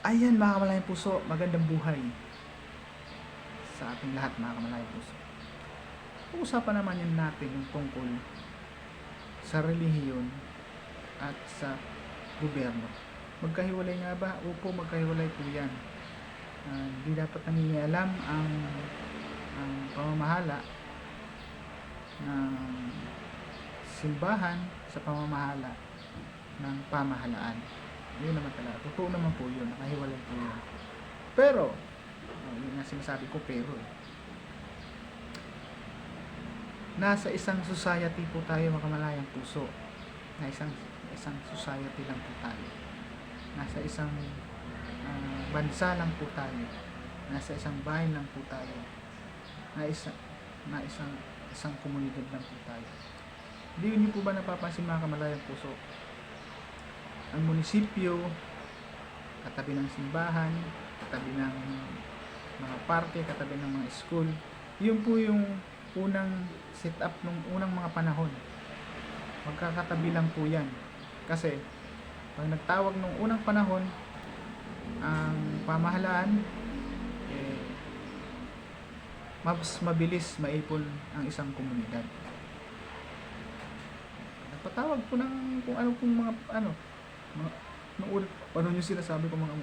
Ayan mga kamalayang puso, magandang buhay sa ating lahat mga kamalayang puso. Uusapan naman yan natin yung tungkol sa relihiyon at sa gobyerno. Magkahiwalay nga ba? Opo, magkahiwalay po yan. Ah, Hindi dapat nangingialam ang, ang pamamahala ng simbahan sa pamamahala ng pamahalaan. Yun naman talaga. Totoo naman po yun. Nakahiwalay po yun. Pero, oh, yun nga sinasabi ko pero eh. Nasa isang society po tayo makamalayang puso. Na isang, isang society lang po tayo. Nasa isang ah, bansa lang po tayo. Nasa isang bayan lang po tayo. Na isa, na isang isang komunidad lang po tayo. Hindi niyo po ba napapansin mga kamalayang puso? Ang munisipyo, katabi ng simbahan, katabi ng mga parke, katabi ng mga school. Yun po yung unang setup nung unang mga panahon. Magkakatabi lang po yan. Kasi, pag nagtawag nung unang panahon, ang pamahalaan, eh, mas mabilis maipon ang isang komunidad. Nagpatawag po ng kung ano kung mga ano, mga, nung una, paano yung sinasabi ko mga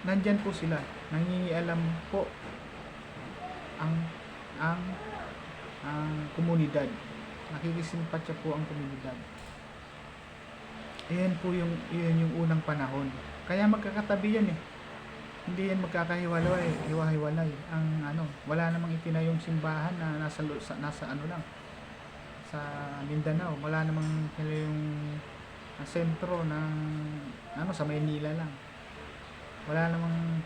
nandyan po sila nangingialam po ang ang ang komunidad. Nakikisimpatya po ang komunidad. Ayan po yung yun yung unang panahon. Kaya magkakatabi yan eh. Hindi yan magkakahiwalay hiwa-hiwalay. Ang ano wala namang itinayong simbahan na nasa nasa ano lang sa Mindanao. Wala namang yung ang sentro ng ano sa Maynila lang. Wala namang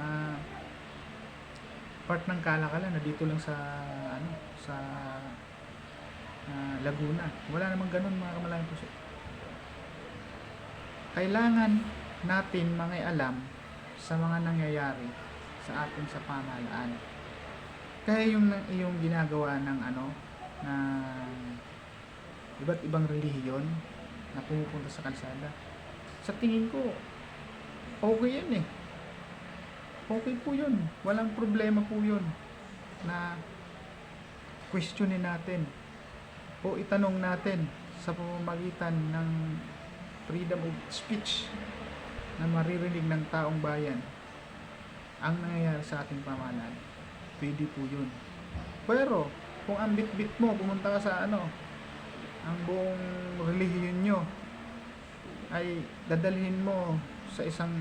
ah, part ng Kalakalan na dito lang sa ano sa ah, Laguna. Wala namang ganun mga kamalayang puso kailangan natin mga alam sa mga nangyayari sa atin sa pamahalaan. Kaya yung yung ginagawa ng ano na iba't ibang relihiyon na pumupunta sa kalsada. Sa tingin ko, okay yan eh. Okay po yun. Walang problema po yun na questionin natin o itanong natin sa pamamagitan ng freedom of speech na maririnig ng taong bayan ang nangyayari sa ating pamahalaan. Pwede po yun. Pero, kung ang bit-bit mo, pumunta ka sa ano, ang buong relihiyon nyo ay dadalhin mo sa isang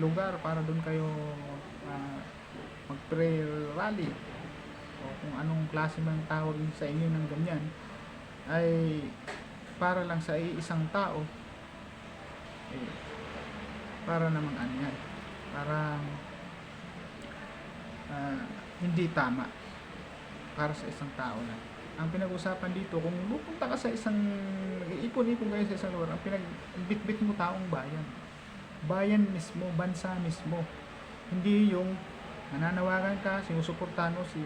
lugar para doon kayo ah, mag-prayer rally. O kung anong klase man tawag sa inyo ng ganyan ay para lang sa isang tao eh, para namang ano yan para ah, hindi tama para sa isang tao lang ang pinag-usapan dito, kung pupunta ka sa isang, nag-iipon-ipon kayo sa isang lugar, ang pinag-bit-bit mo taong bayan. Bayan mismo, bansa mismo. Hindi yung nananawagan ka, sinusuportahan mo si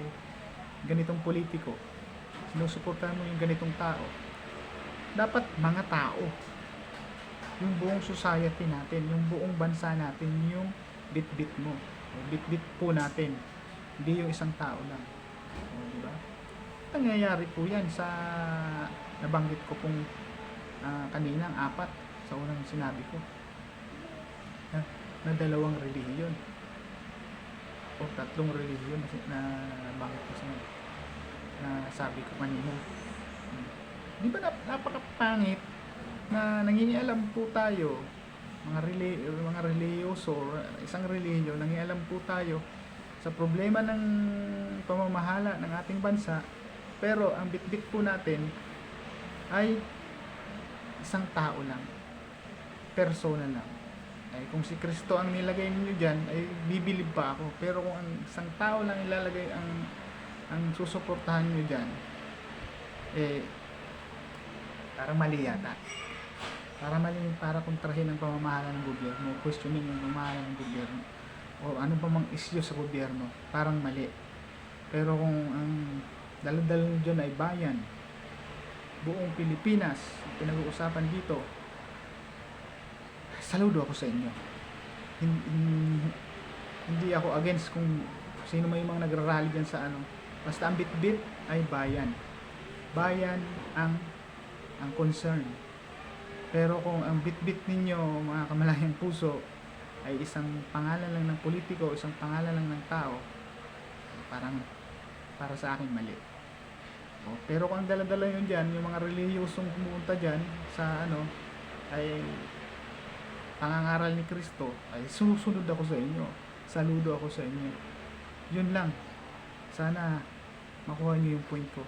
ganitong politiko. Sinusuportahan mo yung ganitong tao. Dapat mga tao. Yung buong society natin, yung buong bansa natin, yung bit-bit mo. O bit-bit po natin. Hindi yung isang tao lang. O? Nangyayari po yan sa nabanggit ko pong ah, kaninang apat sa unang sinabi ko na, na dalawang relihiyon o tatlong relihiyon na, na nabanggit ko sa na sabi ko kanina Hmm. di ba nap- napakapangit na nangingialam po tayo mga reli mga reliyoso isang relihiyon nangingialam po tayo sa problema ng pamamahala ng ating bansa pero ang bitbit po natin ay isang tao lang. Persona lang. Ay kung si Kristo ang nilagay niyo diyan ay bibilib pa ako. Pero kung ang isang tao lang ilalagay ang ang susuportahan niyo diyan eh parang mali yata. Para mali para kontrahin ang pamamahala ng gobyerno, questioning yung pamamahala ng gobyerno o ano pa mang issue sa gobyerno, parang mali. Pero kung ang daladal nyo dyan ay bayan, buong Pilipinas, pinag-uusapan dito, saludo ako sa inyo. Hin- hin- hindi ako against kung sino may mga nagrarally dyan sa ano. Basta ang bit-bit ay bayan. Bayan ang ang concern. Pero kung ang bit-bit ninyo, mga kamalayang puso, ay isang pangalan lang ng politiko, isang pangalan lang ng tao, parang para sa akin mali. O, pero kung ang dala-dala yun dyan, yung mga relihiyosong pumunta dyan sa ano, ay pangangaral ni Kristo, ay susunod ako sa inyo. Saludo ako sa inyo. Yun lang. Sana makuha niyo yung point ko.